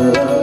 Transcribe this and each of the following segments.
Thank you.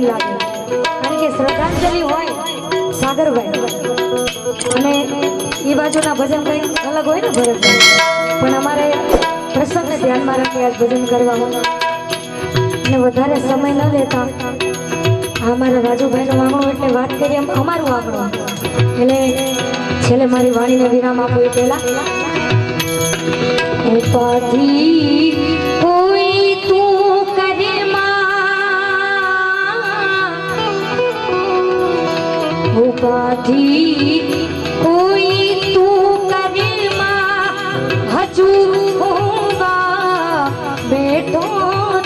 ભરતભાઈને લાગે. કારણ કે શ્રદ્ધાંજલિ હોય, સાગરભાઈ. અને એ બાજુના ભજન કંઈક અલગ હોય ને ભરતભાઈ પણ અમારે પ્રસંગને ધ્યાનમાં રાખી આજ ભજન કરવામાં અને વધારે સમય ન લેતા આ અમારા રાજુભાઈનું વાંગણો એટલે વાત કરીએ એમ અમારું વાંગણું. એટલે છેલ્લે મારી વાણીને વિરામ આપો એ પહેલા. માં કોઈ તું કરે હજુ બેઠો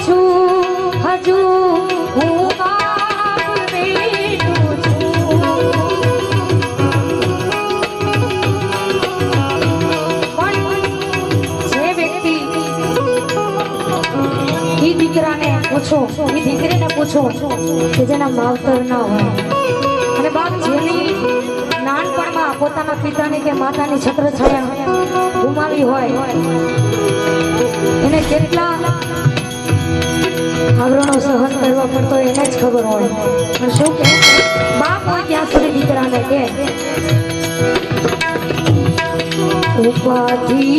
છું હજુ હું દીકરાને પૂછો એ દીકરીને પૂછો કે જેના માવતર ના હોય. પોતાના પિતાની કે માતાની છત્રછાયા ગુમાવી હોય, એને કેટલા આવરણો સહન કરવા પડતો એને જ ખબર હોય. પણ શું કે બાપ હોય ત્યાં સુધી દીકરાને કે, ઉપાધિ